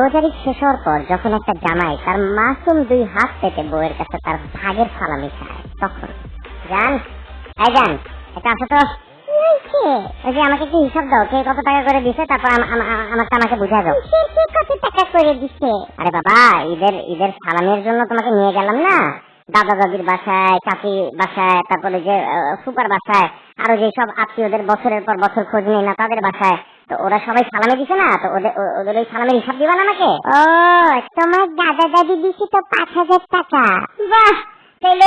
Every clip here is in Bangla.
রোজারি শেষ হওয়ার পর যখন একটা জামাই তার মাসুম দুই হাত পেতে বউয়ের কাছে তার ভাগের সালামি খায় তখন জান এই জান এটা আসো তো? ওই যে আমাকে কি হিসাব দাও কে কত টাকা করে দিছে তারপর আম- আম- আম- আমাকে আমাকে বুঝা দাও। কে কত টাকা করে দিছে? আরে বাবা ঈদের ঈদের সালামের জন্য তোমাকে নিয়ে গেলাম না? দাদা দাদির বাসায় চাচি বাসায় তারপরে যে ফুপার বাসায় আরও যে সব আত্মীয়দের বছরের পর বছর খোঁজ নেই না তাদের বাসায় তো ওরা সবাই সালামে দিছে না? তো ওদের ওদের ওই সালামের হিসাব দিবা না আমাকে? ও, তোমার দাদা দাদি দিছে তো পাঁচ হাজার টাকা। বাহ! তাহলে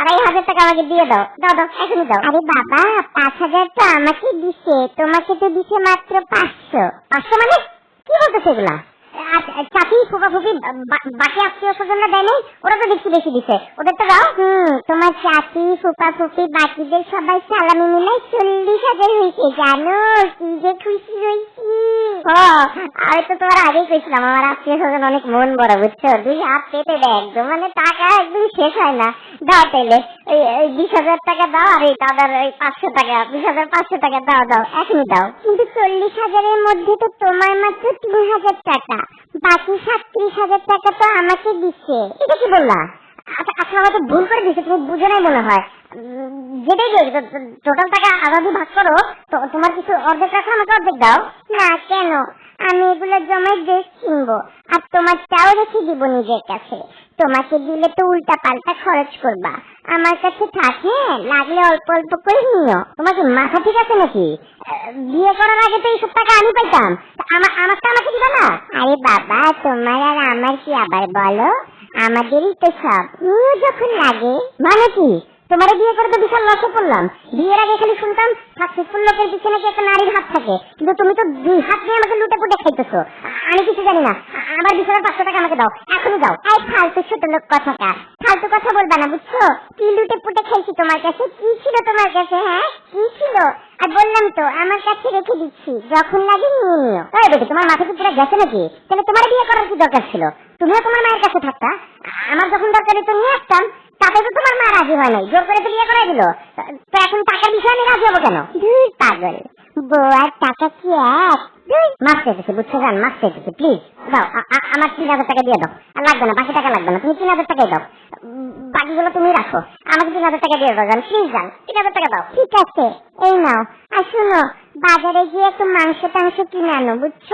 আড়াই হাজার টাকা আমাকে দিয়ে দাও। দাও দাও, এখনই দাও। আরে বাবা, পাঁচ হাজার তো আমাকে দিছে। তোমাকে তো দিছে মাত্র পাঁচশো। পাঁচশো মানে? কি বলতো সেগুলা চাকরি ফুপা ফুকি বাকি আত্মীয় স্বজনরা দেয় নাই, ওরা তো দেখছি বেশি দিছে। ওদের তো দাও হুম, তোমার চাকরি ফুকা ফুকি বাকিদের সবাই সালামি মিলাই চল্লিশ হাজার হয়েছে। জানো কি যে খুশি হয়েছি। আমি তো তোমার আগেই কইছিলাম আমার আত্মীয় স্বজন অনেক মন বড় বুঝছ? দুই হাত পেতে দেয় একদম মানে টাকা একদম শেষ হয় না। দাও তাইলে ওই বিশ হাজার টাকা দাও আর এই দাদার ওই পাঁচশো টাকা বিশ হাজার পাঁচশো টাকা দাও দাও এখনই দাও। কিন্তু চল্লিশ হাজারের মধ্যে তো তোমার মাত্র তিন হাজার টাকা বাকি সাতত্রিশ হাজার টাকা তো আমাকে দিচ্ছে। এটা কি বললা? আচ্ছা আচ্ছা হয়তো ভুল করে দিচ্ছে তুমি বুঝে নাই মনে হয়। যেটাই দিও টোটাল টাকা আলাদা ভাগ করো, তো তোমার কিছু অর্ধেক রাখো আমাকে অর্ধেক দাও। না, কেন? আমি এগুলো জমাই ড্রেস কিনবো, আর তোমারটাও রেখে দিব নিজের কাছে। তোমাকে দিলে তো উল্টা পাল্টা খরচ করবা। আমার কাছে থাকে, লাগলে অল্প অল্প করে নিও। তোমার মাথা ঠিক আছে নাকি? বিয়ে করার আগে তো এইসব টাকা আমি পাইতাম। আমার আমারটা আমাকে দিবা না? আরে বাবা, তোমার আর আমার কি আবার বলো? আমাদেরই তো সব। যখন লাগে। মানে কি? তোমার বিয়ে করে তো বিশাল লসে পড়লাম। বিয়ের আগে খালি শুনতাম সাকসেসফুল লোকের পিছনে কি একটা নারীর হাত থাকে? কিন্তু তুমি তো দুই হাত নিয়ে আমাকে লুটে পুটে খাইতেছো। আমি কিছু জানি না। আমার বিশ হাজার পাঁচশো টাকা আমাকে দাও। এখনই দাও এই ফালতু ছোট লোক কথাটা ফালতু কথা বলবা না, বুঝছ? কি লুটে পুটে খাইছি তোমার কাছে? কি ছিল তোমার কাছে হ্যাঁ? কি ছিল? আর বললাম তো, আমার কাছে রেখে দিচ্ছি। যখন লাগে নিয়ে নিও। এই বেটি, তোমার মাথা কি পুরো গেছে নাকি? তাহলে তোমার বিয়ে করার কি দরকার ছিল? তুমিও তোমার মায়ের কাছে থাকতা। আমার যখন দরকারি তো নিয়ে আসতাম। তাতে তো তোমার মা রাজি হয় নাই। জোর করে তো বিয়ে করে দিল। তো এখন টাকার বিষয়ে আমি রাজি হব কেন? দুই পাগল। বউ আর টাকা কি এক? মাছ চাইতেছি বুঝছ জান? মাছ চাইতেছি প্লিজ দাও আমার তিন হাজার টাকা দিয়ে দাও। আর লাগবে না বাকি টাকা লাগবে না। তুমি তিন হাজার টাকাই দাও। বাকিগুলো তুমি রাখো। আমাকে তিন হাজার টাকা দিয়ে দাও জান প্লিজ জান। তিন হাজার টাকা দাও। ঠিক আছে। এই নাও। আর শোনো বাজারে গিয়ে একটু মাংস টাংস কিনে আনো বুঝছ?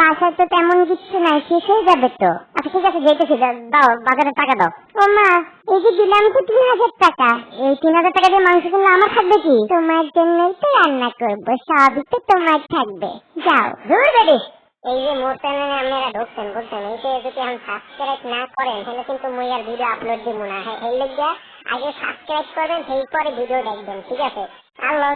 বাসায় তো তেমন কিছু নাই শেষ হয়ে যাবে তো। আচ্ছা ঠিক আছে দাও বাজারে টাকা দাও। ও মা এই যে দিলাম তো তিন হাজার টাকা? এই তিন হাজার টাকা দিয়ে মাংস কিনলে আমার থাকবে কি? তোমার জন্যই তো রান্না করব সবই তো তোমার থাকবে। যাও। দূর বেরিস এই যে মুহূর্তে আপনারা ঢুকছেন বুঝছেন? এইটা যদি আমি সাবস্ক্রাইব না করেন তাহলে কিন্তু মুই আর ভিডিও আপলোড দিব না। হ্যাঁ এই লেগে আগে সাবস্ক্রাইব করবেন সেই পরে ভিডিও দেখবেন ঠিক আছে? আল্লাহ